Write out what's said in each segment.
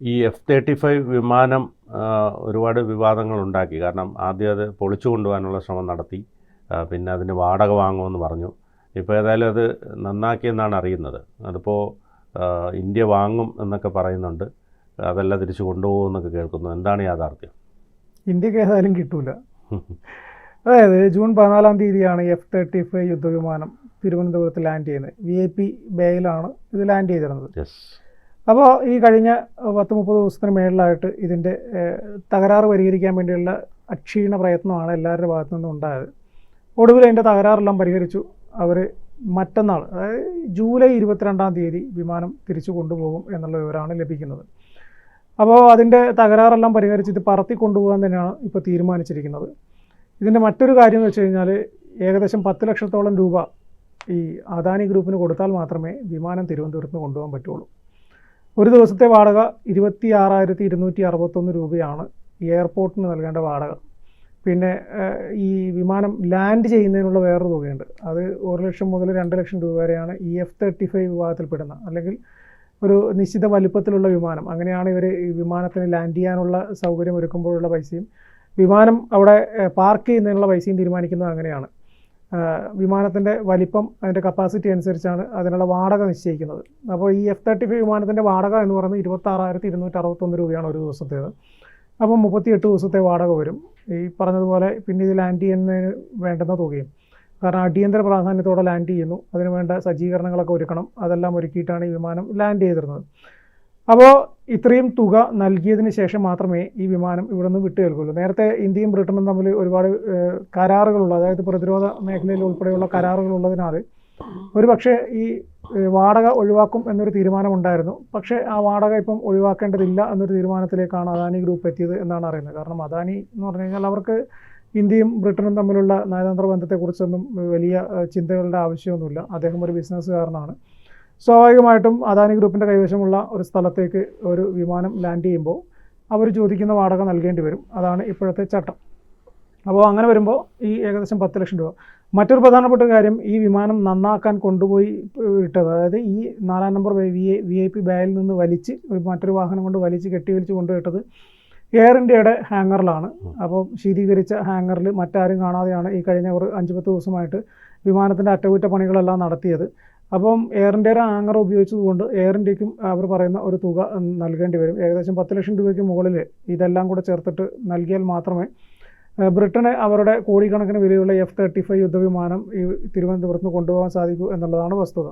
ഈ F thirty five വിമാനം ഒരുപാട് വിവാദങ്ങൾ ഉണ്ടാക്കി കാരണം ആദ്യം അത് പൊളിച്ചു കൊണ്ടുപോകാനുള്ള ശ്രമം നടത്തി. പിന്നെ അതിന് വാടക വാങ്ങുമെന്ന് പറഞ്ഞു. ഇപ്പോൾ ഏതായാലും അത് നന്നാക്കിയെന്നാണ് അറിയുന്നത്. അതിപ്പോൾ ഇന്ത്യ വാങ്ങും എന്നൊക്കെ പറയുന്നുണ്ട്. അതല്ല തിരിച്ചു കൊണ്ടുപോകുമെന്നൊക്കെ കേൾക്കുന്നു. എന്താണ് യാഥാർത്ഥ്യം? ഇന്ത്യയ്ക്ക് ഏതായാലും കിട്ടൂല. അതായത് ജൂൺ പതിനാലാം തീയതിയാണ് എഫ് തേർട്ടി ഫൈവ് യുദ്ധവിമാനം തിരുവനന്തപുരത്ത് ലാൻഡ് ചെയ്യുന്നത്. വി ഐ പി ബേയിലാണ് ഇത് ലാൻഡ് ചെയ്തിരുന്നത്. യെസ് അപ്പോൾ ഈ കഴിഞ്ഞ പത്ത് മുപ്പത് ദിവസത്തിന് മേളിലായിട്ട് ഇതിന്റെ തകരാറ് പരിഹരിക്കാൻ വേണ്ടിയുള്ള അക്ഷീണ പ്രയത്നമാണ് എല്ലാവരുടെ ഭാഗത്തു നിന്നും ഉണ്ടായത്. ഒടുവിൽ അതിന്റെ തകരാറെല്ലാം പരിഹരിച്ചു. അവർ മറ്റന്നാൾ അതായത് ജൂലൈ ഇരുപത്തിരണ്ടാം തീയതി വിമാനം തിരിച്ചു കൊണ്ടുപോകും എന്നുള്ള വിവരമാണ് ലഭിക്കുന്നത്. അപ്പോൾ അതിന്റെ തകരാറെല്ലാം പരിഹരിച്ച് ഇത് പറത്തി കൊണ്ടുപോകാൻ തന്നെയാണ് ഇപ്പോൾ തീരുമാനിച്ചിരിക്കുന്നത്. ഇതിന്റെ മറ്റൊരു കാര്യം എന്ന് വെച്ച് കഴിഞ്ഞാൽ ഏകദേശം പത്ത് ലക്ഷത്തോളം രൂപ ഈ അദാനി ഗ്രൂപ്പിന് കൊടുത്താൽ മാത്രമേ വിമാനം തിരുവനന്തപുരത്ത് നിന്ന് കൊണ്ടുപോകാൻ പറ്റുള്ളൂ. ഒരു ദിവസത്തെ വാടക ഇരുപത്തി ആറായിരത്തി ഇരുന്നൂറ്റി അറുപത്തൊന്ന് രൂപയാണ് എയർപോർട്ടിന് നൽകേണ്ട വാടക. പിന്നെ ഈ വിമാനം ലാൻഡ് ചെയ്യുന്നതിനുള്ള വേറൊരു തുകയുണ്ട്. അത് ഒരു ലക്ഷം മുതൽ രണ്ട് ലക്ഷം രൂപ വരെയാണ് ഇ എഫ് തേർട്ടി ഫൈവ് വിഭാഗത്തിൽപ്പെടുന്ന. അല്ലെങ്കിൽ ഒരു നിശ്ചിത വലിപ്പത്തിലുള്ള വിമാനം. അങ്ങനെയാണ് ഇവർ ഈ വിമാനത്തിന് ലാൻഡ് ചെയ്യാനുള്ള സൗകര്യം ഒരുക്കുമ്പോഴുള്ള പൈസയും വിമാനം അവിടെ പാർക്ക് ചെയ്യുന്നതിനുള്ള പൈസയും തീരുമാനിക്കുന്നത് അങ്ങനെയാണ്. വിമാനത്തിന്റെ വലിപ്പം അതിന്റെ കപ്പാസിറ്റി അനുസരിച്ചാണ് അതിനുള്ള വാടക നിശ്ചയിക്കുന്നത്. അപ്പോൾ ഈ എഫ് തേർട്ടി ഫൈവ് വിമാനത്തിന്റെ വാടക എന്ന് പറയുന്നത് ഇരുപത്താറായിരത്തി ഇരുന്നൂറ്റി അറുപത്തൊന്ന് രൂപയാണ് ഒരു ദിവസത്തേത്. അപ്പം മുപ്പത്തിയെട്ട് ദിവസത്തെ വാടക വരും. ഈ പറഞ്ഞതുപോലെ പിന്നെ ഇത് ലാൻഡ് ചെയ്യുന്നതിന് വേണ്ടുന്ന തുകയും. കാരണം അടിയന്തര പ്രാധാന്യത്തോടെ ലാൻഡ് ചെയ്യുന്നു. അതിന് വേണ്ട സജ്ജീകരണങ്ങളൊക്കെ ഒരുക്കണം. അതെല്ലാം ഒരുക്കിയിട്ടാണ് ഈ വിമാനം ലാൻഡ് ചെയ്തിരുന്നത്. അപ്പോൾ ഇത്രയും തുക നൽകിയതിന് ശേഷം മാത്രമേ ഈ വിമാനം ഇവിടെ നിന്ന് വിട്ടു കേൾക്കുള്ളൂ നേരത്തെ ഇന്ത്യയും ബ്രിട്ടനും തമ്മിൽ ഒരുപാട് കരാറുകളുള്ള അതായത് പ്രതിരോധ മേഖലയിൽ ഉൾപ്പെടെയുള്ള കരാറുകളുള്ളതിനാൽ ഒരു പക്ഷേ ഈ വാടക ഒഴിവാക്കും എന്നൊരു തീരുമാനമുണ്ടായിരുന്നു. പക്ഷേ ആ വാടക ഇപ്പം ഒഴിവാക്കേണ്ടതില്ല എന്നൊരു തീരുമാനത്തിലേക്കാണ് അദാനി ഗ്രൂപ്പ് എത്തിയത് എന്നാണ് അറിയുന്നത്. കാരണം അദാനി എന്ന് പറഞ്ഞു കഴിഞ്ഞാൽ അവർക്ക് ഇന്ത്യയും ബ്രിട്ടനും തമ്മിലുള്ള നയതന്ത്ര ബന്ധത്തെക്കുറിച്ചൊന്നും വലിയ ചിന്തകളുടെ ആവശ്യമൊന്നുമില്ല. അദ്ദേഹം ഒരു ബിസിനസ്സുകാരനാണ്. സ്വാഭാവികമായിട്ടും അദാനി ഗ്രൂപ്പിന്റെ കൈവശമുള്ള ഒരു സ്ഥലത്തേക്ക് ഒരു വിമാനം ലാൻഡ് ചെയ്യുമ്പോൾ അവർ ചോദിക്കുന്ന വാടക നൽകേണ്ടി വരും. അതാണ് ഇപ്പോഴത്തെ ചട്ടം. അപ്പോൾ അങ്ങനെ വരുമ്പോൾ ഈ ഏകദേശം പത്ത് ലക്ഷം രൂപ. മറ്റൊരു പ്രധാനപ്പെട്ട കാര്യം ഈ വിമാനം നന്നാക്കാൻ കൊണ്ടുപോയി ഇട്ടത് അതായത് ഈ നാലാം number V A V I P ബായിൽ നിന്ന് വലിച്ച് ഒരു മറ്റൊരു വാഹനം കൊണ്ട് വലിച്ച് കെട്ടി വലിച്ച് കൊണ്ടുപോയിട്ടത് എയർ ഇന്ത്യയുടെ ഹാങ്ങറിലാണ് അപ്പോൾ ശീതീകരിച്ച ഹാങ്ങറിൽ മറ്റാരും കാണാതെയാണ് ഈ കഴിഞ്ഞ ഒരു അഞ്ച് പത്ത് ദിവസമായിട്ട് വിമാനത്തിന്റെ അറ്റകുറ്റപ്പണികളെല്ലാം നടത്തിയത്. അപ്പം എയർ ഇന്ത്യയുടെ ആങ്ങർ ഉപയോഗിച്ചതുകൊണ്ട് എയർ ഇന്ത്യക്കും അവർ പറയുന്ന ഒരു തുക നൽകേണ്ടി വരും. ഏകദേശം പത്ത് ലക്ഷം രൂപയ്ക്ക് മുകളിൽ ഇതെല്ലാം കൂടെ ചേർത്തിട്ട് നൽകിയാൽ മാത്രമേ ബ്രിട്ടന് അവരുടെ കോടിക്കണക്കിന് വിലയുള്ള എഫ് തേർട്ടി ഫൈവ് യുദ്ധവിമാനം ഈ തിരുവനന്തപുരത്ത് നിന്ന് കൊണ്ടുപോകാൻ സാധിക്കൂ എന്നുള്ളതാണ് വസ്തുത.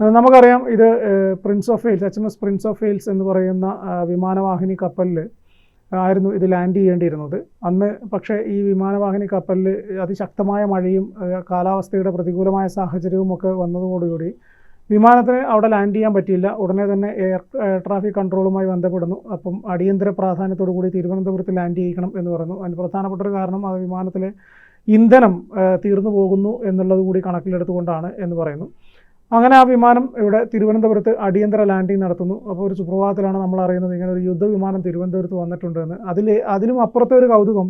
നമുക്കറിയാം ഇത് prince of Wales H M S prince of Wales എന്ന് പറയുന്ന വിമാനവാഹിനി കപ്പലിൽ ആയിരുന്നു ഇത് ലാൻഡ് ചെയ്യേണ്ടിയിരുന്നത്. അന്ന് പക്ഷേ ഈ വിമാനവാഹിനി കപ്പലിൽ അതിശക്തമായ മഴയും കാലാവസ്ഥയുടെ പ്രതികൂലമായ സാഹചര്യവും ഒക്കെ വന്നതോടുകൂടി വിമാനത്തിന് അവിടെ ലാൻഡ് ചെയ്യാൻ പറ്റിയില്ല. ഉടനെ തന്നെ എയർ ട്രാഫിക് കൺട്രോളുമായി ബന്ധപ്പെടുന്നു. അപ്പം അടിയന്തര പ്രാധാന്യത്തോടു കൂടി തിരുവനന്തപുരത്ത് ലാൻഡ് ചെയ്യിക്കണം എന്ന് പറഞ്ഞു അതിന് പ്രധാനപ്പെട്ട ഒരു കാരണം അത് വിമാനത്തിലെ ഇന്ധനം തീർന്നു പോകുന്നു എന്നുള്ളത് കൂടി കണക്കിലെടുത്തുകൊണ്ടാണ് എന്ന് പറയുന്നു. അങ്ങനെ ആ വിമാനം ഇവിടെ തിരുവനന്തപുരത്ത് അടിയന്തര ലാൻഡിംഗ് നടത്തുന്നു. അപ്പോൾ ഒരു സുപ്രഭാതത്തിലാണ് നമ്മൾ അറിയുന്നത്. ഇങ്ങനെ ഒരു യുദ്ധവിമാനം തിരുവനന്തപുരത്ത് വന്നിട്ടുണ്ടെന്ന് അതിൽ അതിലും അപ്പുറത്തെ ഒരു കൗതുകം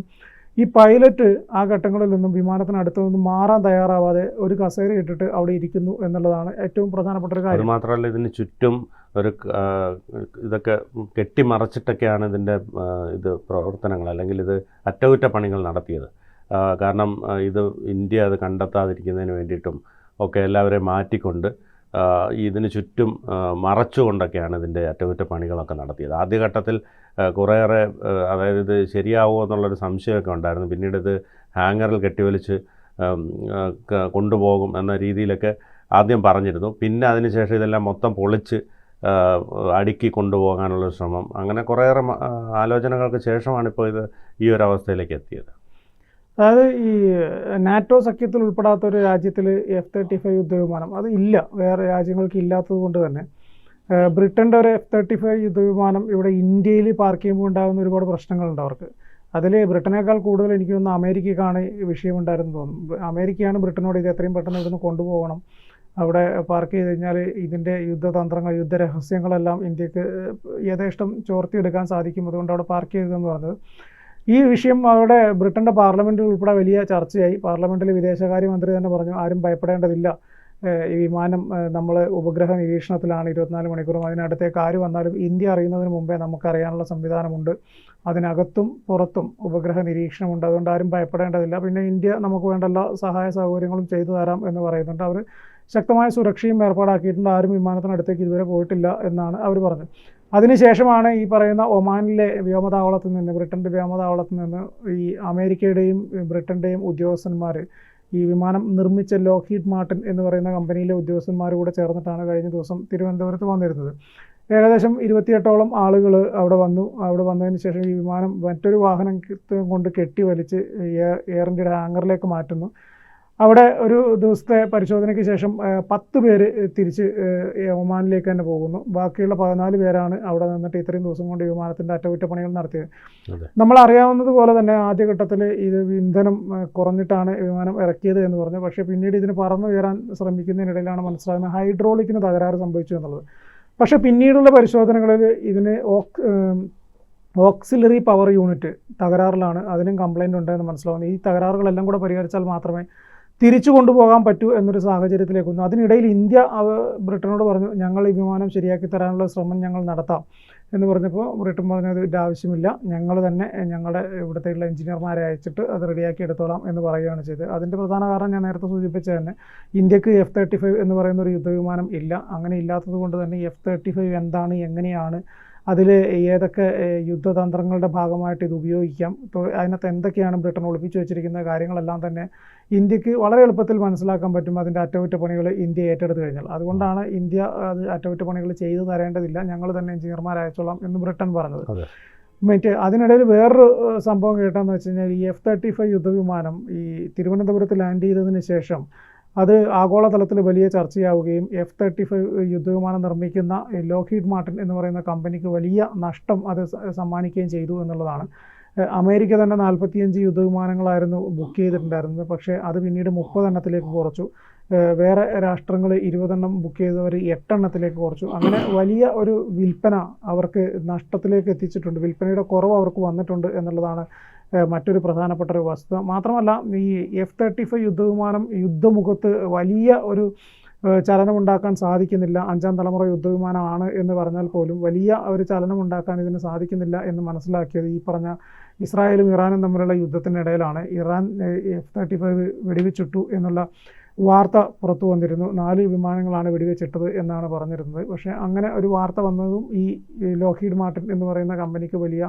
ഈ പൈലറ്റ് ആ ഘട്ടങ്ങളിലൊന്നും വിമാനത്തിന് അടുത്ത് നിന്നും മാറാൻ തയ്യാറാവാതെ ഒരു കസേര ഇട്ടിട്ട് അവിടെ ഇരിക്കുന്നു എന്നുള്ളതാണ് ഏറ്റവും പ്രധാനപ്പെട്ട ഒരു കാര്യം. മാത്രമല്ല ഇതിന് ചുറ്റും ഒരു ഇതൊക്കെ കെട്ടിമറച്ചിട്ടൊക്കെയാണ് ഇതിന്റെ ഇത് പ്രവർത്തനങ്ങൾ അല്ലെങ്കിൽ ഇത് അറ്റകുറ്റപ്പണികൾ നടത്തിയത്. കാരണം ഇത് ഇന്ത്യ അത് കണ്ടെത്താതിരിക്കുന്നതിന് വേണ്ടിയിട്ടും ഒക്കെ എല്ലാവരെയും മാറ്റിക്കൊണ്ട് ഇതിന് ചുറ്റും മറച്ചുകൊണ്ടൊക്കെയാണ് ഇതിന്റെ അറ്റകുറ്റപ്പണികളൊക്കെ നടത്തിയത്. ആദ്യഘട്ടത്തിൽ കുറേയേറെ അതായത് ഇത് ശരിയാവുമോ എന്നുള്ളൊരു സംശയമൊക്കെ ഉണ്ടായിരുന്നു. പിന്നീട് ഇത് ഹാങ്ങറിൽ കെട്ടിവലിച്ച് കൊണ്ടുപോകും എന്ന രീതിയിലൊക്കെ ആദ്യം പറഞ്ഞിരുന്നു. പിന്നെ അതിനുശേഷം ഇതെല്ലാം മൊത്തം പൊളിച്ച് അടുക്കി കൊണ്ടുപോകാനുള്ള ശ്രമം. അങ്ങനെ കുറേയേറെ ആലോചനകൾക്ക് ശേഷമാണ് ഇപ്പോൾ ഇത് ഈ ഒരു അവസ്ഥയിലേക്ക് എത്തിയത്. അതായത് ഈ നാറ്റോ സഖ്യത്തിൽ ഉൾപ്പെടാത്ത ഒരു രാജ്യത്തിൽ എഫ് തേർട്ടി ഫൈവ് യുദ്ധവിമാനം അത് ഇല്ല. വേറെ രാജ്യങ്ങൾക്ക് ഇല്ലാത്തത് കൊണ്ട് തന്നെ. ബ്രിട്ടന്റെ ഒരു എഫ് തേർട്ടി ഫൈവ് യുദ്ധവിമാനം ഇവിടെ ഇന്ത്യയിൽ പാർക്ക് ചെയ്യുമ്പോൾ ഉണ്ടാകുന്ന ഒരുപാട് പ്രശ്നങ്ങളുണ്ട് അവർക്ക്. അതിൽ ബ്രിട്ടനേക്കാൾ കൂടുതൽ എനിക്ക് തോന്നുന്നു അമേരിക്കക്കാണ് വിഷയമുണ്ടായിരുന്നു തോന്നുന്നു. അമേരിക്കയാണ് ബ്രിട്ടനോട് ഇത് എത്രയും പെട്ടെന്ന് ഇവിടുന്ന് കൊണ്ടുപോകണം. അവിടെ പാർക്ക് ചെയ്ത് കഴിഞ്ഞാൽ ഇതിന്റെ യുദ്ധതന്ത്രങ്ങൾ യുദ്ധരഹസ്യങ്ങളെല്ലാം ഇന്ത്യയ്ക്ക് യഥേഷ്ടം ചോർത്തിയെടുക്കാൻ സാധിക്കും. അതുകൊണ്ട് അവിടെ പാർക്ക് ചെയ്തതെന്ന് പറഞ്ഞത്. ഈ വിഷയം അവിടെ ബ്രിട്ടന്റെ പാർലമെന്റിൽ ഉൾപ്പെടെ വലിയ ചർച്ചയായി. പാർലമെന്റിൽ വിദേശകാര്യമന്ത്രി തന്നെ പറഞ്ഞു ആരും ഭയപ്പെടേണ്ടതില്ല. ഈ വിമാനം നമ്മൾ ഉപഗ്രഹ നിരീക്ഷണത്തിലാണ് ഇരുപത്തിനാല് മണിക്കൂറും. അതിനടുത്തേക്ക് ആര് വന്നാലും ഇന്ത്യ അറിയുന്നതിന് മുമ്പേ നമുക്കറിയാനുള്ള സംവിധാനമുണ്ട്. അതിനകത്തും പുറത്തും ഉപഗ്രഹ നിരീക്ഷണമുണ്ട്. അതുകൊണ്ട് ആരും ഭയപ്പെടേണ്ടതില്ല. പിന്നെ ഇന്ത്യ നമുക്ക് വേണ്ട എല്ലാ സഹായ സൗകര്യങ്ങളും ചെയ്തു തരാം എന്ന് പറയുന്നുണ്ട്. അവർ ശക്തമായ സുരക്ഷയും ഏർപ്പാടാക്കിയിട്ടുണ്ട്. ആരും വിമാനത്തിനടുത്തേക്ക് ഇതുവരെ പോയിട്ടില്ല എന്നാണ് അവർ പറഞ്ഞത്. അതിനുശേഷമാണ് ഈ പറയുന്ന ഒമാനിലെ വ്യോമതാവളത്തിൽ നിന്ന് ബ്രിട്ടന്റെ വ്യോമതാവളത്തിൽ നിന്ന് ഈ അമേരിക്കയുടെയും ബ്രിട്ടന്റെയും ഉദ്യോഗസ്ഥന്മാർ ഈ വിമാനം നിർമ്മിച്ച ലോഹിഡ് മാർട്ടിൻ എന്ന് പറയുന്ന കമ്പനിയിലെ ഉദ്യോഗസ്ഥന്മാർ കൂടെ ചേർന്നിട്ടാണ് കഴിഞ്ഞ ദിവസം തിരുവനന്തപുരത്ത് വന്നിരുന്നത്. ഏകദേശം ഇരുപത്തിയെട്ടോളം ആളുകൾ അവിടെ വന്നു. അവിടെ വന്നതിന് ശേഷം ഈ വിമാനം മറ്റൊരു വാഹനം കൊണ്ട് കെട്ടി വലിച്ച് എയർ ഇന്ത്യയുടെ ഹാങ്ങറിലേക്ക് മാറ്റുന്നു. അവിടെ ഒരു ദിവസത്തെ പരിശോധനയ്ക്ക് ശേഷം പത്ത് പേര് തിരിച്ച് ഒമാനിലേക്ക് തന്നെ പോകുന്നു. ബാക്കിയുള്ള പതിനാല് പേരാണ് അവിടെ നിന്നിട്ട് ഇത്രയും ദിവസം കൊണ്ട് വിമാനത്തിന്റെ അറ്റകുറ്റപ്പണികൾ നടത്തിയത്. നമ്മൾ നമ്മൾ അറിയാവുന്നതുപോലെ തന്നെ ആദ്യഘട്ടത്തിൽ ഇത് ഇന്ധനം കുറഞ്ഞിട്ടാണ് വിമാനം ഇറക്കിയത് എന്ന് പറഞ്ഞു. പക്ഷേ പിന്നീട് ഇതിന് പറന്നു കയറാൻ ശ്രമിക്കുന്നതിനിടയിലാണ് മനസ്സിലാകുന്നത് ഹൈഡ്രോളിക്കിന് തകരാറ് സംഭവിച്ചു എന്നുള്ളത്. പക്ഷേ പിന്നീടുള്ള പരിശോധനകളിൽ ഇതിന് ഓക് ഓക്സിലറി പവർ യൂണിറ്റ് തകരാറിലാണ്. അതിനും കംപ്ലൈന്റ് ഉണ്ടെന്ന് മനസ്സിലാവുന്നത് ഈ തകരാറുകളെല്ലാം കൂടെ പരിഹരിച്ചാൽ മാത്രമേ തിരിച്ചു കൊണ്ടുപോകാൻ പറ്റൂ എന്നൊരു സാഹചര്യത്തിലേക്ക് വന്നു. അതിനിടയിൽ ഇന്ത്യ ബ്രിട്ടനോട് പറഞ്ഞു ഞങ്ങൾ ഈ വിമാനം ശരിയാക്കി തരാനുള്ള ശ്രമം ഞങ്ങൾ നടത്താം. എന്ന് പറഞ്ഞപ്പോൾ ബ്രിട്ടൻ പറഞ്ഞത് ഇതിന്റെ ആവശ്യമില്ല. ഞങ്ങൾ തന്നെ ഞങ്ങളുടെ ഇവിടുത്തെയുള്ള എഞ്ചിനീയർമാരെ അയച്ചിട്ട് അത് റെഡിയാക്കി എടുത്തോളാം എന്ന് പറയുകയാണ് ചെയ്തത്. അതിന്റെ പ്രധാന കാരണം ഞാൻ നേരത്തെ സൂചിപ്പിച്ച തന്നെ ഇന്ത്യയ്ക്ക് എഫ് തേർട്ടി ഫൈവ് എന്ന് പറയുന്ന ഒരു യുദ്ധവിമാനം ഇല്ല. അങ്ങനെ ഇല്ലാത്തത് കൊണ്ട് തന്നെ എഫ് തേർട്ടി ഫൈവ് എന്താണ് എങ്ങനെയാണ് അതിൽ ഏതൊക്കെ യുദ്ധതന്ത്രങ്ങളുടെ ഭാഗമായിട്ട് ഇത് ഉപയോഗിക്കാം അതിനകത്ത് എന്തൊക്കെയാണ് ബ്രിട്ടൻ ഒളിപ്പിച്ചു വെച്ചിരിക്കുന്ന കാര്യങ്ങളെല്ലാം തന്നെ ഇന്ത്യയ്ക്ക് വളരെ എളുപ്പത്തിൽ മനസ്സിലാക്കാൻ പറ്റും അതിന്റെ അറ്റകുറ്റപ്പണികൾ ഇന്ത്യ ഏറ്റെടുത്ത് കഴിഞ്ഞാൽ. അതുകൊണ്ടാണ് ഇന്ത്യ അത് അറ്റകുറ്റപ്പണികൾ ചെയ്തു തരേണ്ടതില്ല. ഞങ്ങൾ തന്നെ എഞ്ചിനീയർമാർ അയച്ചോളാം എന്ന് ബ്രിട്ടൻ പറഞ്ഞത്. മറ്റേ അതിനിടയിൽ വേറൊരു സംഭവം കേട്ടെന്ന് വെച്ച് കഴിഞ്ഞാൽ ഈ എഫ് തേർട്ടി ഫൈവ് യുദ്ധവിമാനം ഈ തിരുവനന്തപുരത്ത് ലാൻഡ് ചെയ്തതിന് ശേഷം അത് ആഗോളതലത്തിൽ വലിയ ചർച്ചയാവുകയും എഫ് തേർട്ടി ഫൈവ് യുദ്ധവിമാനം നിർമ്മിക്കുന്ന ലോഹിഡ് മാർട്ടിൻ എന്ന് പറയുന്ന കമ്പനിക്ക് വലിയ നഷ്ടം അത് സമ്മാനിക്കുകയും ചെയ്തു എന്നുള്ളതാണ്. അമേരിക്ക തന്നെ നാൽപ്പത്തിയഞ്ച് യുദ്ധവിമാനങ്ങളായിരുന്നു ബുക്ക് ചെയ്തിട്ടുണ്ടായിരുന്നത്. പക്ഷേ അത് പിന്നീട് മുപ്പതെണ്ണത്തിലേക്ക് കുറച്ചു. വേറെ രാഷ്ട്രങ്ങൾ ഇരുപതെണ്ണം ബുക്ക് ചെയ്തവർ എട്ടെണ്ണത്തിലേക്ക് കുറച്ചു. അങ്ങനെ വലിയ ഒരു വിൽപ്പന അവർക്ക് നഷ്ടത്തിലേക്ക് എത്തിച്ചിട്ടുണ്ട്. വിൽപ്പനയുടെ കുറവ് അവർക്ക് വന്നിട്ടുണ്ട് എന്നുള്ളതാണ് മറ്റൊരു പ്രധാനപ്പെട്ട ഒരു വസ്തുത മാത്രമല്ല ഈ എഫ് തേർട്ടി ഫൈവ് യുദ്ധവിമാനം യുദ്ധമുഖത്ത് വലിയ ഒരു ചലനമുണ്ടാക്കാൻ സാധിക്കുന്നില്ല. അഞ്ചാം തലമുറ യുദ്ധവിമാനമാണ് എന്ന് പറഞ്ഞാൽ പോലും വലിയ ഒരു ചലനമുണ്ടാക്കാൻ ഇതിന് സാധിക്കുന്നില്ല എന്ന് മനസ്സിലാക്കിയത് ഈ പറഞ്ഞ ഇസ്രായേലും ഇറാനും തമ്മിലുള്ള യുദ്ധത്തിനിടയിലാണ്. ഇറാൻ എഫ് തേർട്ടി ഫൈവ് വെടിവെച്ചിട്ടു എന്നുള്ള വാർത്ത പുറത്തു വന്നിരുന്നു. നാല് വിമാനങ്ങളാണ് വെടിവെച്ചിട്ടത് എന്നാണ് പറഞ്ഞിരുന്നത്. പക്ഷേ അങ്ങനെ ഒരു വാർത്ത വന്നതും ഈ ലോഹീഡ് മാർട്ടിൻ എന്ന് പറയുന്ന കമ്പനിക്ക് വലിയ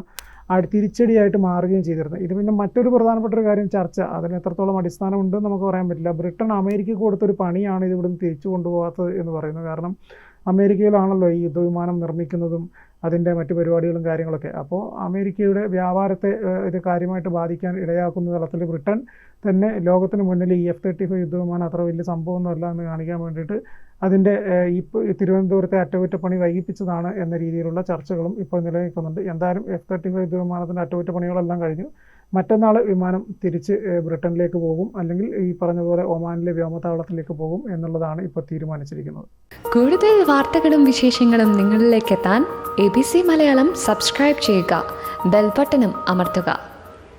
തിരിച്ചടിയായിട്ട് മാറുകയും ചെയ്തിരുന്നത് ഇത് പിന്നെ മറ്റൊരു പ്രധാനപ്പെട്ട ഒരു കാര്യം ചർച്ച. അതിന് എത്രത്തോളം അടിസ്ഥാനം നമുക്ക് പറയാൻ പറ്റില്ല. ബ്രിട്ടൻ അമേരിക്കക്ക് കൊടുത്തൊരു പണിയാണ് ഇത് ഇവിടുന്ന് തിരിച്ചു കൊണ്ടുപോകാത്തത് എന്ന് പറയുന്നത് കാരണം അമേരിക്കയിലാണല്ലോ ഈ യുദ്ധവിമാനം നിർമ്മിക്കുന്നതും അതിന്റെ മറ്റു പരിപാടികളും കാര്യങ്ങളൊക്കെ. അപ്പോൾ അമേരിക്കയുടെ വ്യാപാരത്തെ ഇത് കാര്യമായിട്ട് ബാധിക്കാൻ ഇടയാക്കുന്ന തലത്തിൽ ബ്രിട്ടൻ തന്നെ ലോകത്തിന് മുന്നിൽ ഈ എഫ് തേർട്ടി ഫൈവ് യുദ്ധവിമാനം അത്ര വലിയ സംഭവമൊന്നുമല്ല എന്ന് കാണിക്കാൻ വേണ്ടിയിട്ട് അതിന്റെ ഈ തിരുവനന്തപുരത്തെ അറ്റകുറ്റപ്പണി വൈകിപ്പിച്ചതാണ് എന്ന രീതിയിലുള്ള ചർച്ചകളും ഇപ്പോൾ നിലനിൽക്കുന്നുണ്ട്. എന്തായാലും എഫ് തേർട്ടി ഫൈവ് വിമാനത്തിന്റെ അറ്റകുറ്റപ്പണികളെല്ലാം കഴിഞ്ഞു. മറ്റന്നാൾ വിമാനം തിരിച്ച് ബ്രിട്ടനിലേക്ക് പോകും. അല്ലെങ്കിൽ ഈ പറഞ്ഞതുപോലെ ഒമാനിലെ വ്യോമതാവളത്തിലേക്ക് പോകും എന്നുള്ളതാണ് ഇപ്പോൾ തീരുമാനിച്ചിരിക്കുന്നത്. കൂടുതൽ വാർത്തകളും വിശേഷങ്ങളും നിങ്ങളിലേക്ക് എത്താൻ A B C Malayalam subscribe ചെയ്യുക. ബെൽബട്ടനും അമർത്തുക.